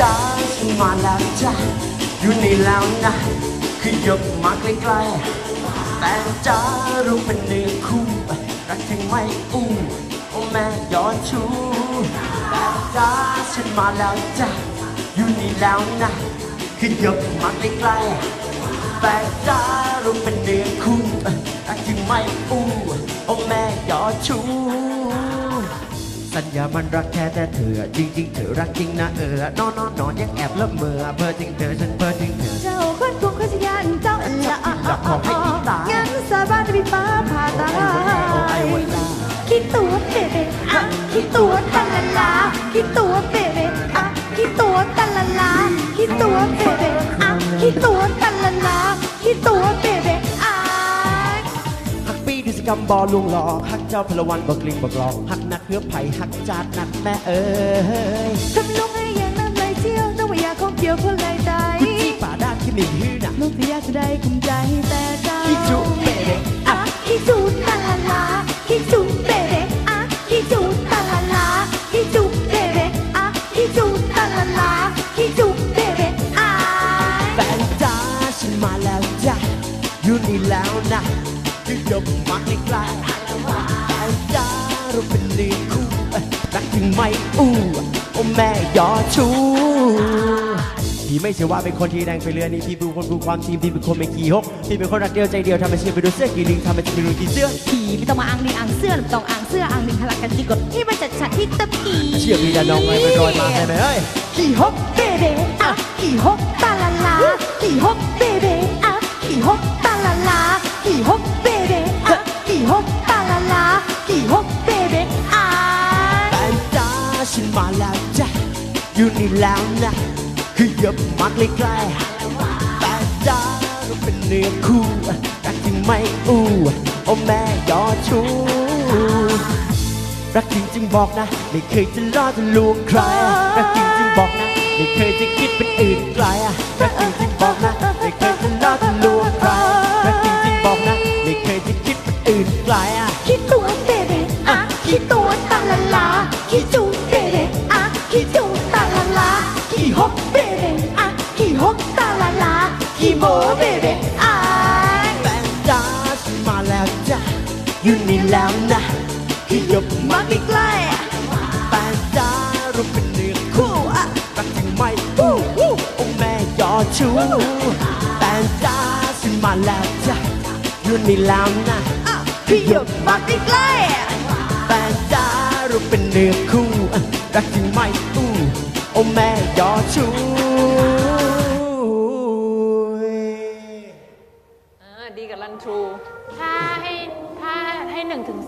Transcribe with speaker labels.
Speaker 1: จ้าฉันมาแล้วจ้าอยู่นี่แล้วนะคือยกมาใกล้ๆแต่จ้ารู้เป็นเนื้อคู่รักถึงไม่อู้โอ้แม่ย้อนชูแต่จ้าฉันมาแล้วจ้าอยู่นี่แล้วนะคือยกมาใกล้ๆแต่จ้า สัญญามันรักแท้แต่เธอ จริง ๆ เธอรักจริงนะเออนอนนอนนอนยังแอบละเมอเพ้อถึงเธอฉันเพ้อถึงเธอ
Speaker 2: เจ้าคนคงคนสัญญาเจ้าละอะ
Speaker 1: หลับของให้อีตาย
Speaker 2: งั้นสาบานจะมีฟ้าผ่าตา
Speaker 1: โอ้ไอ้วันลา
Speaker 2: คิดตัวเบเบอะคิดตัวตันละลาคิดตัวเบเบอะคิดตัวตันละลาคิดตัวเบเบอะคิดตัวตันละลาคิดตัวเบเบอะ
Speaker 1: หักปีดิสกรรมบอลลวงหลอกหักเจ้าพลวันบอกลิงบอกหลอกหัก นักเฮือไผ่หักจาดนักแม่เอ้ย
Speaker 2: ทำลงให้อย่างน้ำไหลเชี่ยวต้องไม่อยากคงเกี่ยวคนไหลตาย
Speaker 1: กุจีป่าด้านที่หนึ่งฮือน่ะ
Speaker 2: ลูกที่อยากจะได้คุมใจแต่เจ้า
Speaker 1: คิดจุเบเบ
Speaker 2: อะคิดจุตาลาลาคิดจุเบเบอะคิดจุตาลาลาคิดจุเบเบอะคิดจุตาลาลาคิดจุเบเบอะ
Speaker 1: แฟนจ้าฉันมาแล้วจ้ะอยู่นี่แล้วนะคือยกมาใกล้ๆแฟนจ้า ไม่อู้โอ้แม่ยอชูพี่ไม่เชื่อว่าเป็นคนที่แรงไปเรือนี่พี่เป็นคนดูความทีมพี่เป็นคนไม่ขี้หกพี่เป็นคนรักเดียวใจเดียวทำให้เชื่อไปดูเสื้อกี่ลิงทำให้ไม่รู้กี่เสื้อ
Speaker 2: ผีไม่ต้องมาอ้างดินอ้างเสื้อไม่ต้องอ้างเสื้ออ้างดินทะลักกันจีกดที่มันจัดฉัดที่ตะผี
Speaker 1: เชื่อพี่จะน้องไว้เป็นรอยมาใช่ไหมเอ้ย
Speaker 2: ขี่ฮกเบเบอะขี่ฮกตาลา อ
Speaker 1: ยู่นี่แล้วนะคือยับมาใกล้ๆแฟนจ้าเราเป็นเนื้อคู่รักจริงไม่อู้โอ้แม่ยอชูรักจริงจริงบอกนะ ไม่เคยจะล่อจะลวงใคร รักจริงจริงบอกนะ ไม่เคยจะคิดเป็นอื่นไกลรักจริงจริงบอกนะ ไม่เคยจะล่อจะลวงใคร รักจริงจริงบอกนะ ไม่เคยจะคิดเป็นอื่นไกล
Speaker 2: คิดตัวเบเบอะคิดตัวตาลาลา ขี่โมเบเบอะ
Speaker 1: แฟนจ้าฉันมาแล้วจ้ะอยู่นี่แล้วนะที่ยกมา
Speaker 2: มาใกล้
Speaker 1: แฟนจ้าเราเป็นเนื้อคู่อะรักจริงไม่อู้อู้โอ้แม่ยอชูแฟนจ้าฉันมาแล้วจ้ะอยู่นี่แล้วนะ
Speaker 2: ๆอะพี่หยกมาใกล้
Speaker 1: แฟนจ้าเราเป็นเนื้อคู่อะรักจริงไม่
Speaker 3: ดีกับรันทรู ถ้าให้ถ้าให้หนึ่งถึง